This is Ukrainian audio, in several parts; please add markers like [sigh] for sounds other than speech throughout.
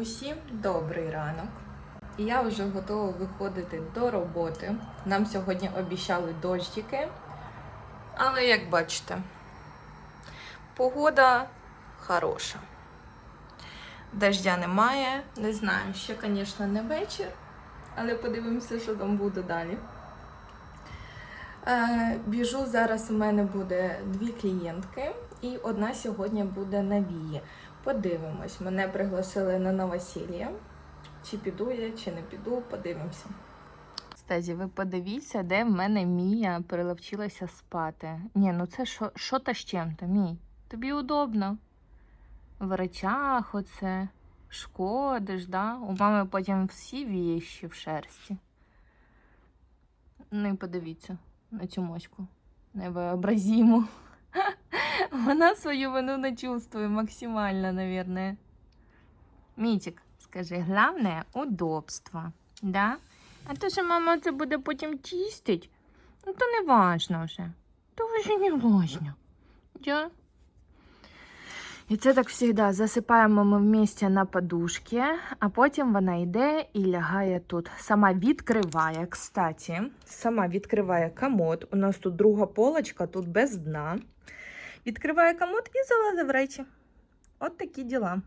Усім добрий ранок. І Я вже готова виходити до роботи. Нам сьогодні обіцяли дощики. Але як бачите, погода хороша. Дождя немає. Не знаю, ще, звісно, не вечір, але подивимося, що там буде далі. Е, біжу зараз. У мене буде дві клієнтки, і одна сьогодні буде на вії. Подивимось. Мене пригласили на новосілля. Чи піду я, чи не піду, подивимося. Стазі, ви подивіться, де в мене Мія приловчилася спати. Ні, ну це що, що та з чим-то, Мій? Тобі удобно. В речах оце. Шкодиш, да? У мами потім всі віщі в шерсті. Ну і подивіться на цю моську. Невообразиму. Вона свою вину не чувствує максимально, наверное. Мітик, скажи, головне удобство, да? А то, що мама це буде потім чистить, ну то не важно вже. То вже не важно. Да? І це так завжди. Засипаємо ми вместе на подушки, а потім вона йде і лягає тут. Сама відкриває, кстати, сама відкриває комод. У нас тут друга полочка, тут без дна. Відкриває комод і залазить в речі. От такі діла.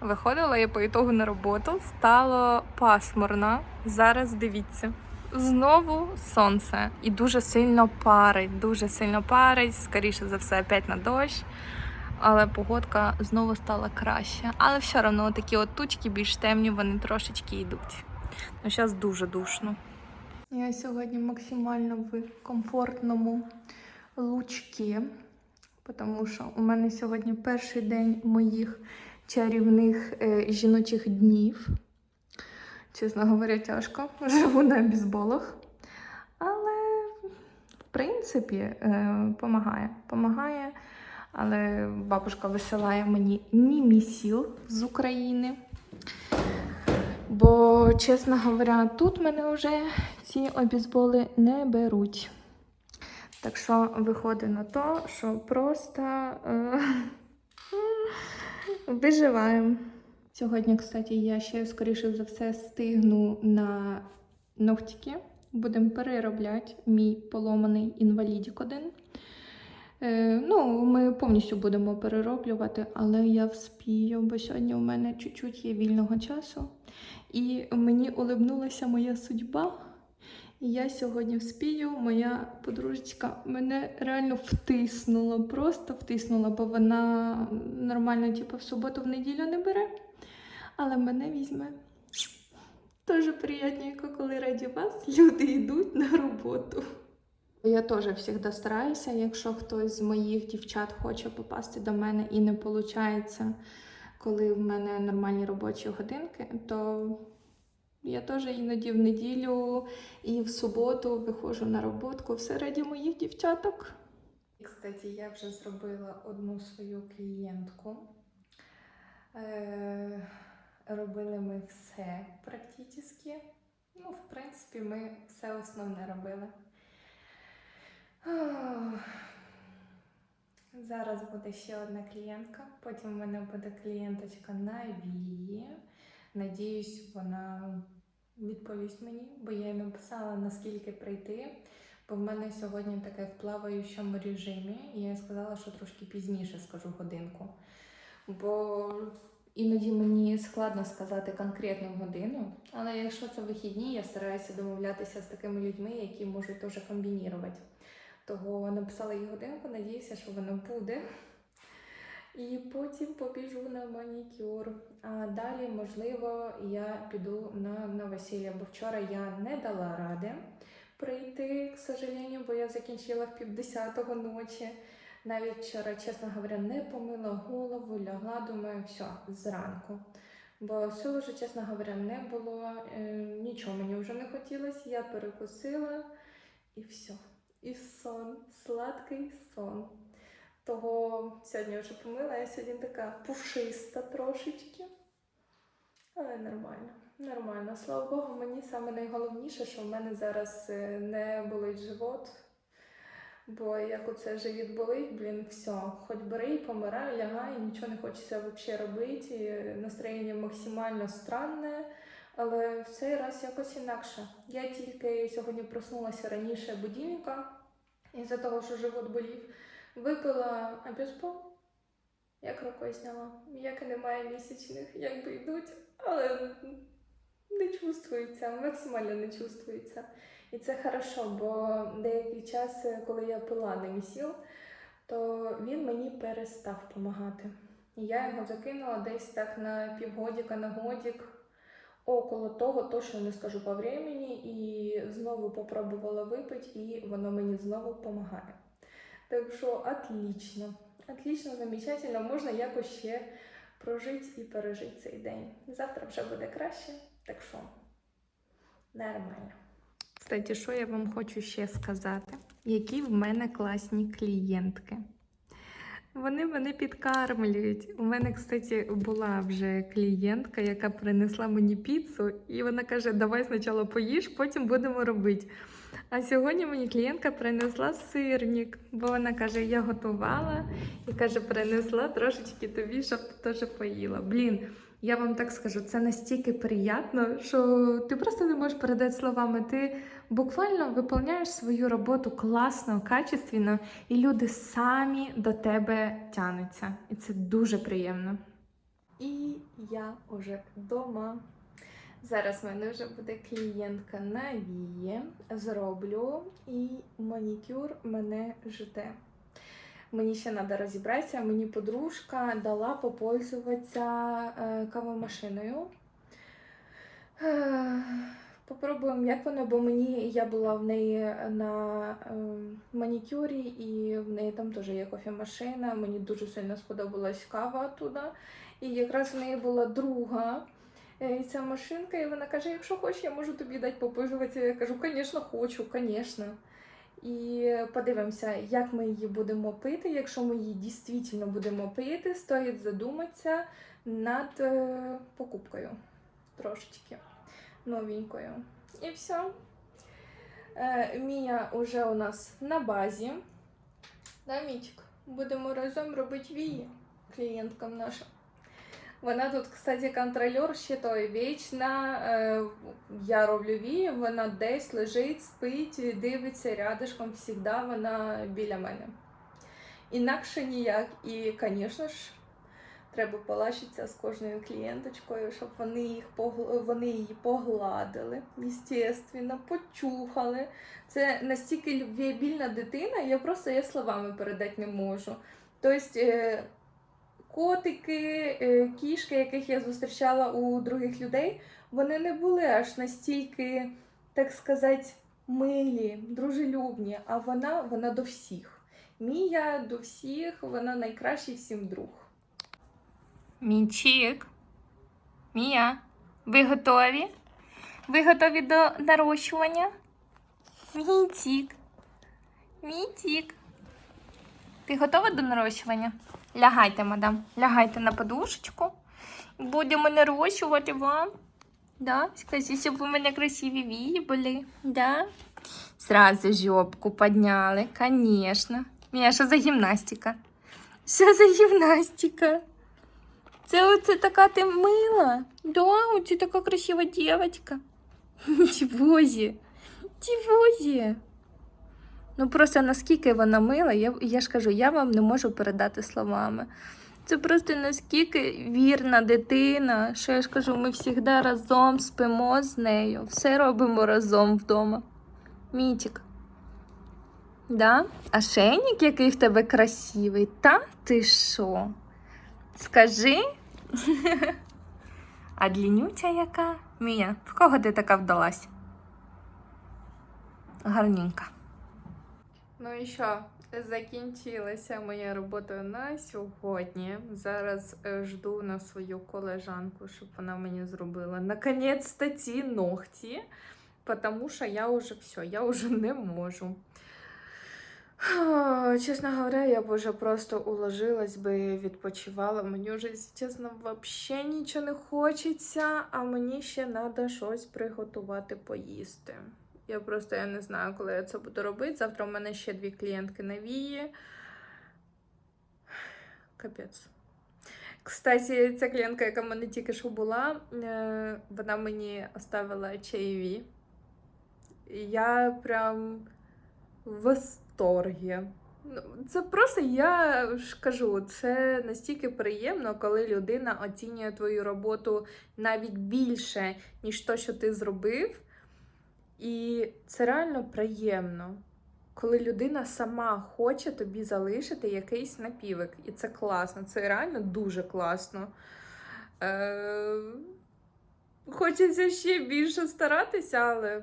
Виходила я по ітогу на роботу, стало пасмурно. Зараз дивіться. Знову сонце і дуже сильно парить, дуже сильно парить, скоріше за все, опять на дощ. Але погодка знову стала краще. Але все одно такі от тучки більш темні, вони трошечки йдуть. Ну, зараз дуже душно. Я сьогодні максимально в комфортному лучки, тому що у мене сьогодні перший день моїх чарівних е, жіночих днів. Чесно говоря, тяжко. Живу на бізболах. Але, в принципі, е, помагає. Але бабушка висилає мені німісіл з України. Бо, чесно говоря, тут мене вже ці обізболи не беруть. Так що виходить на то, що просто е, [laughs] виживаємо. Сьогодні, кстати, я ще, скоріше за все, стигну на ногтики. Будемо переробляти мій поломаний інвалідік один. Е, ну, ми повністю будемо перероблювати, але я вспію, бо сьогодні у мене чуть-чуть є вільного часу. І мені улибнулася моя судьба. Я сьогодні вспію. Моя подружечка мене реально втиснула, просто втиснула, бо вона нормально, типу, в суботу, в неділю не бере, але мене візьме. Дуже приємненько, коли раді вас люди йдуть на роботу. Я теж завжди стараюся, якщо хтось з моїх дівчат хоче попасти до мене і не виходить, коли в мене нормальні робочі годинки, то я теж іноді в неділю і в суботу виходжу на роботку все раді моїх дівчаток. І, Кстати, я вже зробила одну свою клієнтку. Е, робили ми все практично. Ну, в принципі, ми все основне робили. Зараз буде ще одна клієнтка, потім в мене буде клієнточка на вії. Надіюсь, вона відповість мені, бо я їй написала, наскільки прийти. Бо в мене сьогодні таке в плаваючому режимі, і я сказала, що трошки пізніше скажу годинку. Бо іноді мені складно сказати конкретну годину, але якщо це вихідні, я стараюся домовлятися з такими людьми, які можуть теж комбінірувати. Того написала їй годинку, надіюся, що вона буде. І потім побіжу на манікюр. А далі, можливо, я піду на новосілля, бо вчора я не дала ради прийти, к сожалению, бо я закінчила в півдесятого ночі. Навіть вчора, чесно говоря, не помила голову, лягла, думаю, все, зранку. Бо сил вже, чесно говоря, не було, е, нічого мені вже не хотілося. Я перекусила і все. І сон, сладкий сон. Того сьогодні вже помила, я сьогодні така пушиста трошечки. Але нормально, нормально. Слава Богу, мені саме найголовніше, що в мене зараз е, не болить живот. Бо як оце живіт болить, блін, все, хоч бери помирай, лягай, нічого не хочеться взагалі робити. Настроєння максимально странне, але в цей раз якось інакше. Я тільки сьогодні проснулася раніше будильника, із-за того, що живот болів, випила обезбол, як рукою зняла. Як і немає місячних, якби йдуть, але не чувствується, максимально не чувствується. І це хорошо, бо деякий час, коли я пила немісіл, то він мені перестав допомагати. І я його закинула десь так на півгодіка, на годік, около того, точно не скажу по времени, і знову попробувала випити, і воно мені знову допомагає. Так що отлично, отлично, замечательно, можна якось ще прожити і пережити цей день. Завтра вже буде краще, так що нормально. Кстати, що я вам хочу ще сказати? Які в мене класні клієнтки. Вони мене підкармлюють. У мене, кстати, була вже клієнтка, яка принесла мені піцу, і вона каже: Давай спочатку поїж, потім будемо робити. А сьогодні мені клієнтка принесла сирник, бо вона каже, я готувала і каже, принесла трошечки тобі, щоб ти теж поїла. Блін, я вам так скажу, це настільки приємно, що ти просто не можеш передати словами. Ти буквально виконуєш свою роботу класно, качественно, і люди самі до тебе тянуться. І це дуже приємно. І я вже вдома. Зараз в мене вже буде клієнтка на віє. Зроблю і манікюр мене жде. Мені ще треба розібратися. Мені подружка дала попользуватися е, кавомашиною. Е, Попробуємо, як воно, бо мені я була в неї на е, манікюрі, і в неї там теж є кофемашина. Мені дуже сильно сподобалась кава туди. І якраз в неї була друга е, ця машинка, і вона каже: якщо хочеш, я можу тобі дати попользуватися. Я кажу, звісно, хочу, звісно. І подивимося, як ми її будемо пити. Якщо ми її дійсно будемо пити, стоїть задуматися над е, покупкою трошечки новенькою. І все. Мія вже у нас на базі. Да, Мічик? Будемо разом робити вії клієнткам нашим. Вона тут, кстати, контролер ще той вічна. Е, я роблю вії, вона десь лежить, спить, дивиться рядишком, завжди вона біля мене. Інакше ніяк. І, звісно ж, треба полащитися з кожною клієнточкою, щоб вони, їх вони її погладили, естественно, почухали. Це настільки любвіабільна дитина, я просто я словами передати не можу. Тобто, е, котики, е, кішки, яких я зустрічала у других людей, вони не були аж настільки, так сказати, милі, дружелюбні, а вона, вона до всіх. Мія до всіх, вона найкращий всім друг. Мічик. Мія, ви готові? Ви готові до нарощування? Мітік. Мітік. Ти готова до нарощування? Лягайте, мадам. Лягайте на подушечку. Будемо нарощувати вам. Да? Скажіть, щоб у мене красиві вії були. Да? Сразу жопку підняли. Мія, що за гімнастика? Що за гімнастика? Це оце така ти мила. Да, оце така красива дівчинка. [laughs] Тівозі. Тівозі. Ну просто наскільки вона мила, я, я ж кажу, я вам не можу передати словами. Це просто наскільки вірна дитина, що я ж кажу, ми завжди разом спимо з нею, все робимо разом вдома. Мітік. Да? А шейник, який в тебе красивий, та ти що? Скажи. [laughs] А длінюча яка? Мія, в кого ти така вдалась? Гарненька. Ну і що? Закінчилася моя робота на сьогодні. Зараз е, жду на свою колежанку, щоб вона мені зробила наконець-то ці ногті, тому що я вже все, я вже [laughs] не можу. Чесно говоря, я б вже просто уложилась би, відпочивала. Мені вже, чесно, взагалі нічого не хочеться, а мені ще треба щось приготувати поїсти. Я просто я не знаю, коли я це буду робити. Завтра у мене ще дві клієнтки на вії. Капець. Кстати, ця клієнтка, яка в мене тільки що була, е, вона мені оставила чаєві. Я прям в восторгі. Ну, Це просто я ж кажу, це настільки приємно, коли людина оцінює твою роботу навіть більше, ніж то, що ти зробив. І це реально приємно, коли людина сама хоче тобі залишити якийсь напівик. І це класно, це реально дуже класно. Е... Хочеться ще більше старатися, але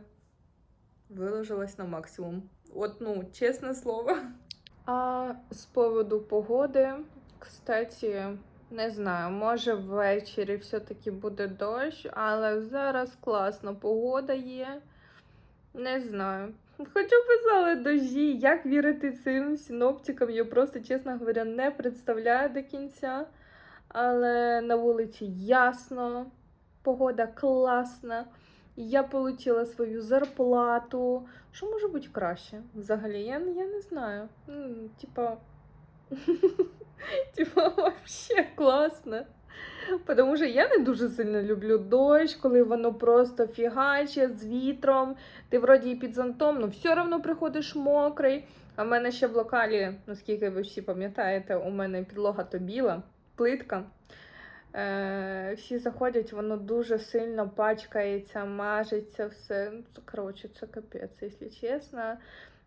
виложилась на максимум. От, ну, чесне слово. А з поводу погоди, кстати, не знаю, може ввечері все-таки буде дощ, але зараз класна погода є. Не знаю. Хоча писали дожі, як вірити цим синоптикам, я просто, чесно говоря, не представляю до кінця. Але на вулиці ясно, погода класна. Я отримала свою зарплату. Що може бути краще? Взагалі, я, я не знаю. Типа, [laughs] типа, вообще класно. Тому що я не дуже сильно люблю дощ, коли воно просто фігаче з вітром. Ти вроді і під зонтом, але все одно приходиш мокрий. А в мене ще в локалі, наскільки ви всі пам'ятаєте, у мене підлога то біла, плитка. Е, всі заходять, воно дуже сильно пачкається, мажеться, все. Ну, коротше, це капець, якщо чесно.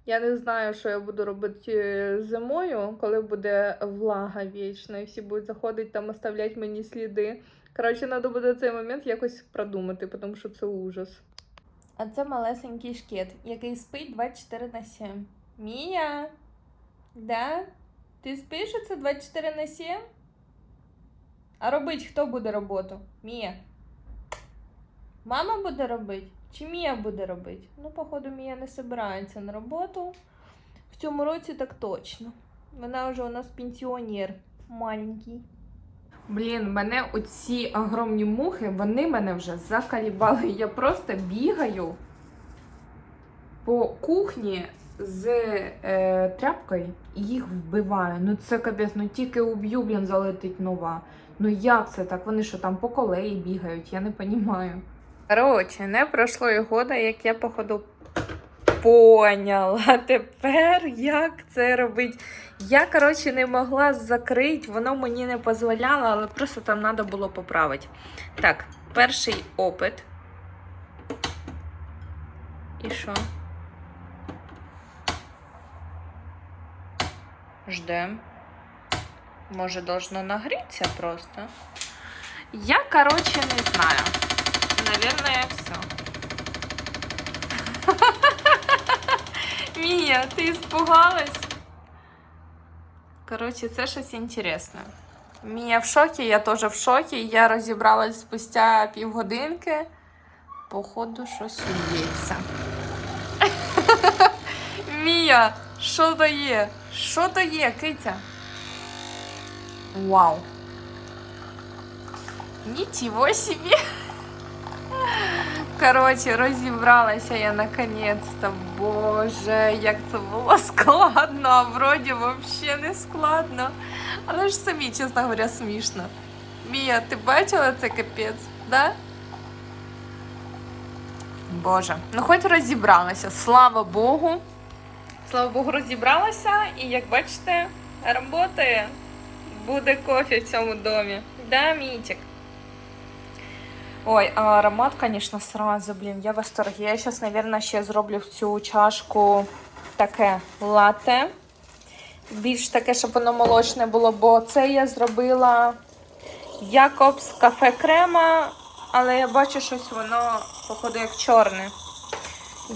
Я не знаю, що я буду робити е, зимою, коли буде влага вічна, і всі будуть заходити там, оставляти мені сліди. Коротше, треба буде цей момент якось продумати, тому що це ужас. А це малесенький шкет, який спить 24 на 7. Мія? Да? Ти спиш оце 24 на 7? А робить хто буде роботу? Мія. Мама буде робити? Чи Мія буде робити? Ну, походу, Мія не збирається на роботу. В цьому році так точно. Вона вже у нас пенсіонер маленький. Блін, мене оці огромні мухи, вони мене вже закалібали. Я просто бігаю по кухні з е, тряпкою і їх вбиваю. Ну це капець, ну тільки уб'ю, блін, залетить нова. Ну як це так? Вони що там по колеї бігають, я не розумію. Коротше, не пройшло і года, як я, походу, поняла [laughs] тепер, як це робити. Я, коротше, не могла закрити, воно мені не дозволяло, але просто там треба було поправити. Так, перший опит. І що? Ждем. Може, должно нагріться просто. Я, короче, не знаю. Наверное, все. Мія, ти испугалась? Короче, це щось інтересне. Мія в шокі, я теж в шокі. Я розібралась спустя півгодинки. Походу, щось ується. [laughs] Мія, що то є? Що то є, киця? Вау. Нічого собі. Коротше, розібралася я наконець-то. Боже, як це було складно, а вроді взагалі не складно. Але ж самі, чесно говоря, смішно. Мія, ти бачила це капець, да? Боже, ну хоч розібралася, слава Богу. Слава Богу, розібралася, і як бачите, працює. Буде кофе в цьому домі. Да, Мітик? Ой, а аромат, конечно, сразу, блін, я в восторгі. Я зараз, наверное, ще зроблю в цю чашку таке латте. Більш таке, щоб воно молочне було, бо це я зробила Якобс кафе крема, але я бачу, щось воно, походу, як чорне.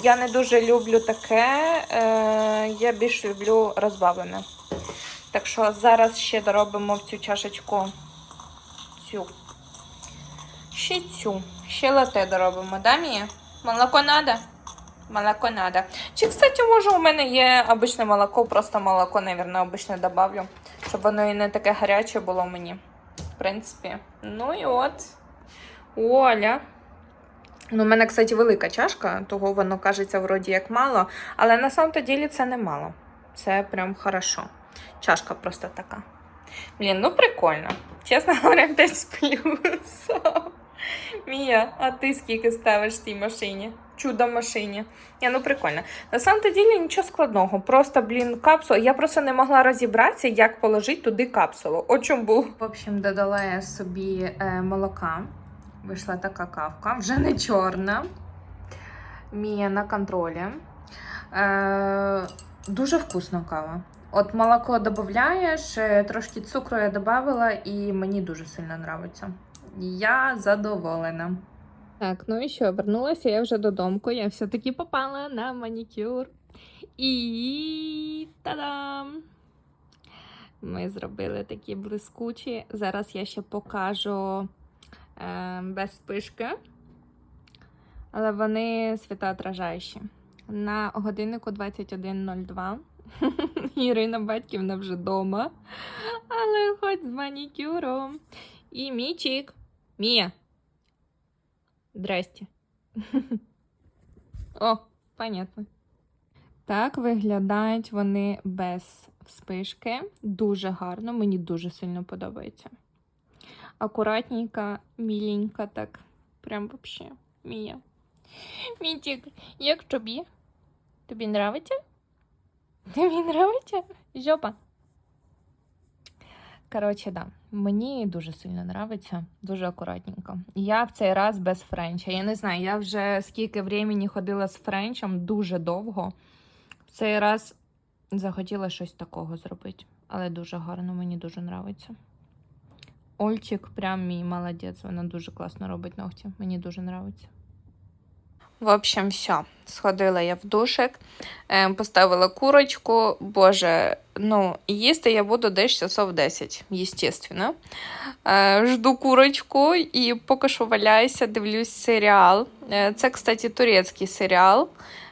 Я не дуже люблю таке, е, я більш люблю розбавлене. Так що зараз ще доробимо в цю чашечку цю. Ще цю. Ще лате доробимо, да, Мія? Молоко надо? Молоко надо. Чи, кстати, може, у мене є обичне молоко, просто молоко, мабуть, обичне добавлю, щоб воно і не таке гаряче було мені. В принципі. Ну і от. Оля. Ну, у мене, кстати, велика чашка, того воно кажеться вроді як мало, але на самом-то ділі це не мало. Це прям хорошо. Чашка просто така. Блін, ну прикольно. Чесно [laughs] говоря, 5 з плюсом. Мія, а ти скільки ставиш цій машині? Чудо машині. Ні, ну прикольно. На самом-то ділі нічого складного. Просто, блін, капсула. Я просто не могла розібратися, як положити туди капсулу. О чому був. В общем, додала я собі е, молока. Вийшла така кавка, вже не чорна. Мія на контролі. Е, дуже вкусна кава. От молоко додаєш, е, трошки цукру я додавала, і мені дуже сильно подобається. Я задоволена. Так, ну і що, вернулася я вже додому. Я все-таки попала на манікюр. І та-дам! Ми зробили такі блискучі. Зараз я ще покажу е, без спишки, але вони світоотражаючі. На годиннику 21.02. [laughs] Ірина Батьківна вже вдома, але хоч з манікюром. І мічик. Мія. Здрасте. [laughs] О, понятно. Так виглядають вони без вспишки. Дуже гарно, мені дуже сильно подобається. Акуратненько, міленько так. Прям вообще. Мія. Мітік, як тобі? Тобі нравиться? Тобі нравиться? Жопа. Коротше, да. Мені дуже сильно нравиться, дуже акуратненько. Я в цей раз без френча. Я не знаю, я вже скільки времени ходила з френчем дуже довго. В цей раз захотіла щось такого зробити. Але дуже гарно, мені дуже нравиться. Ольчик, прям мій молодець. Вона дуже класно робить ногті. Мені дуже нравиться. В общем, все. Сходила я в душик, поставила курочку. Боже, ну, їсти я буду десь часов 10, естественно. Е, Жду курочку і поки що валяюся, дивлюсь серіал. Е, Це, кстати, турецький серіал.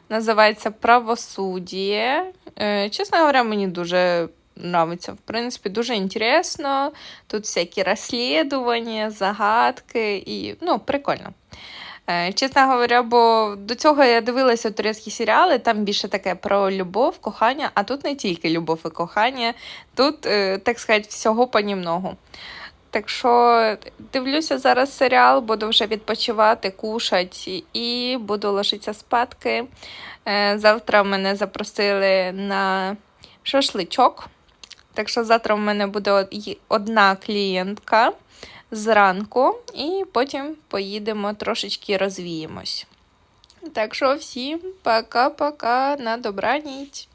Називається Правосуддя. Е, Чесно говоря, мені дуже нравиться. В принципі, дуже інтересно. Тут всякі розслідування, загадки і ну, прикольно. Е, Чесно говоря, бо до цього я дивилася турецькі серіали, там більше таке про любов, кохання, а тут не тільки любов і кохання, тут, е, так сказати, всього понімногу. Так що дивлюся зараз серіал, буду вже відпочивати, кушати і буду ложитися спадки. Е, Завтра мене запросили на шашличок. Так що завтра в мене буде одна клієнтка зранку, і потім поїдемо трошечки розвіємось. Так що всім пока-пока, на добраніч.